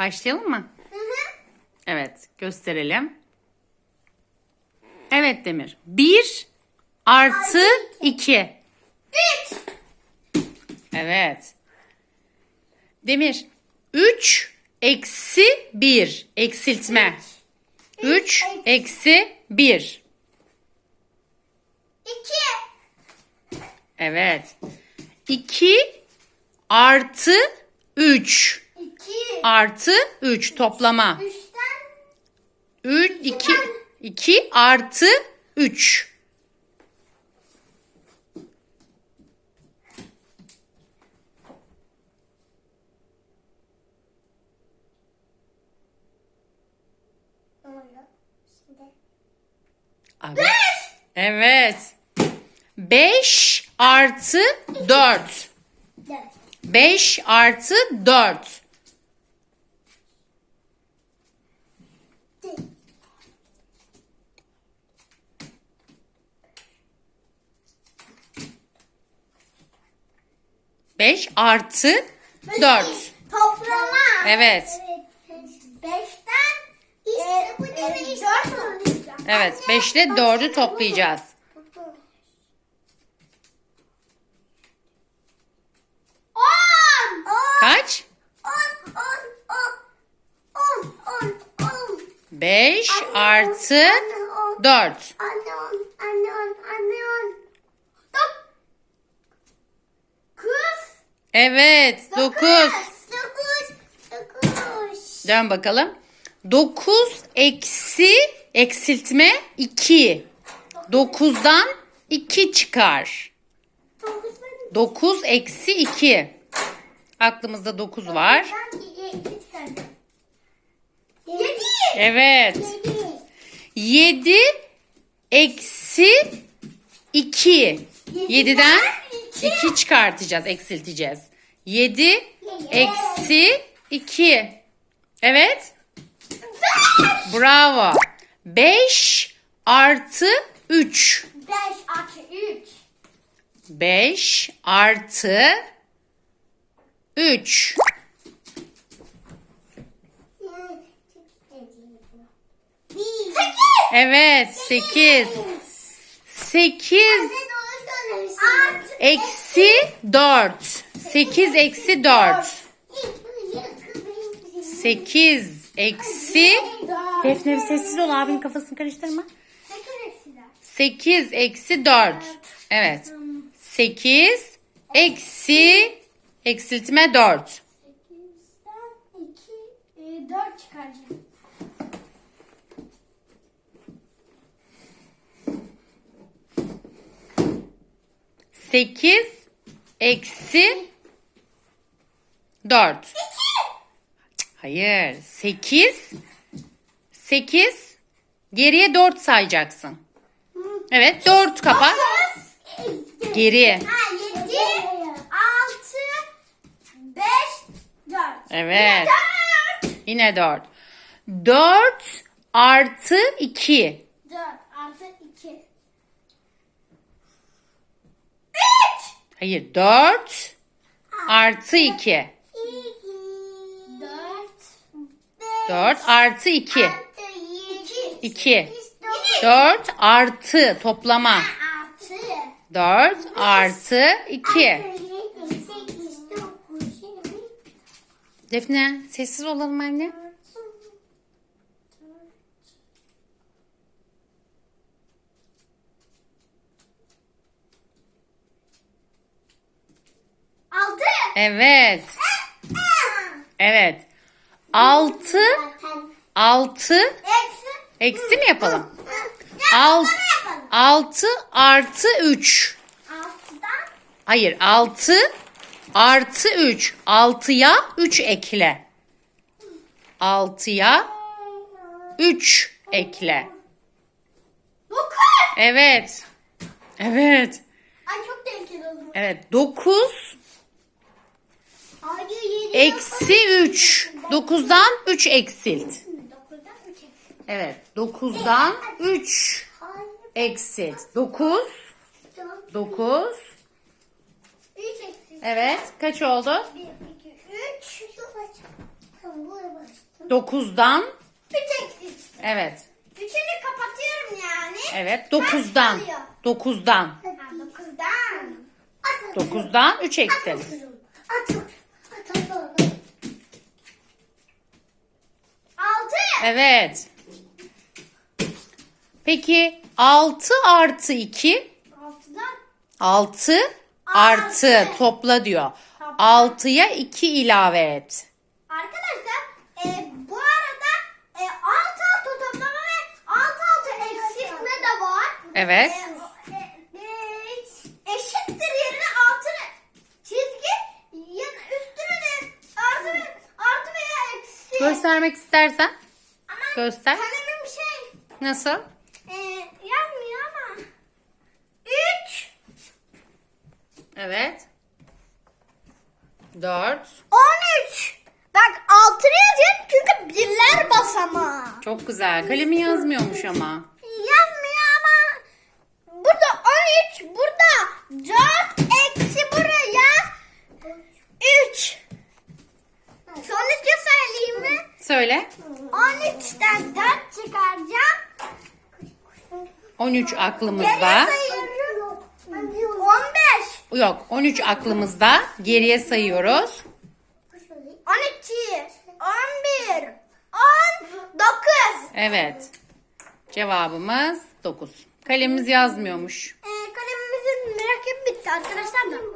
Başlayalım mı? Evet gösterelim. Evet Demir. Bir artı iki. Üç. Evet. Demir. Üç eksi bir. Eksiltme. Üç, üç eksi bir. İki. Evet. İki artı üç. 2. Artı 3 toplama. 3'ten 3, 2, 2 artı 3. ne oluyor? Evet. Evet. 5 artı 4. 4. 5 artı 4. 5 artı 4. Toplama. Evet. 5'ten işte bu e, demek 4 Evet. 5 ile 4'ü toplayacağız. Kaç? 5 artı 4. Evet. Dokuz. Dokuz. Dokuz. Dön bakalım. 9 eksi eksiltme 2. 9'dan 2 çıkar. Dokuz. 9 eksi 2. Aklımızda 9 var. Yedi. Evet. Yedi. 7 eksi 2. 7'den 2 çıkartacağız, eksilteceğiz. 7 eksi 2. Evet. Bravo. 5 artı 3. Beş artı üç. 5 artı 3. Sekiz. Evet 8. 8 Artı eksi 4. 8 eksi 4. 8 eksi Defne bir sessiz ol abinin kafasını karıştırma. 8 eksi 4. Evet. 8 eksi eksiltme 4. 8'den 2, 4 çıkaracağım. 8 eksi 4. Hayır. 8 8 geriye 4 sayacaksın. Evet 4 kapat. Geriye. Evet. Yine 4. 4 artı 2. Hayır. Dört artı iki. 4. Dört artı iki. Artı 2. İki. Dört artı toplama. Artı. Dört artı iki. Defne sessiz olalım anne. Altı. Evet. Evet. Altı. Altı. Eksi. Eksi mi yapalım? Ya, Alt, altı artı üç. Hayır altı artı üç. Altıya üç ekle. Altıya üç ekle. Evet. Evet. Ay çok tehlikeli oldu. Evet. Dokuz. Eksi üç. Dokuzdan üç eksilt. Evet. Dokuzdan üç Hayır. eksilt. Dokuz. dört, Dokuz. Üç eksi. Evet. Kaç oldu? Bir, iki, üç. Şu kaç? Tamam buraya bastım. 9'dan 3 eksi 3. evet. Üçünü kapatıyorum yani. Evet 9'dan. kalıyor? 9'dan. Ha, 9'dan. At. 9'dan 3 eksil. At. Evet. Peki 6 artı 2 6'dan 6 artı Altı. topla diyor. Topla. 6'ya 2 ilave et. Arkadaşlar e, bu arada e, alt alta toplama ve alt alta eksiltme de var. Evet. E, e, e, eşittir yerine altını çizgi yan, üstüne de artı, ve- artı veya eksi. Göstermek istersen göster. kalemim şey Nasıl? e, yazmıyor ama. 3 Evet. 4. 13 Bak altını yazıyorum çünkü birler basamağı. Çok güzel. Kalemi yazmıyormuş ama. Yazmıyor ama burada 13 burada 4 eksi buraya 3 Sonucu söyleyeyim mi? Söyle. 13'ten 4 çıkaracağım. 13 Geriye aklımızda. sayıyorum. 15 Yok 13 aklımızda. Geriye sayıyoruz. 12 11 10 9 Evet. Cevabımız 9. Kalemimiz yazmıyormuş. Ee, kalemimizin mürekkebi bitti arkadaşlar da.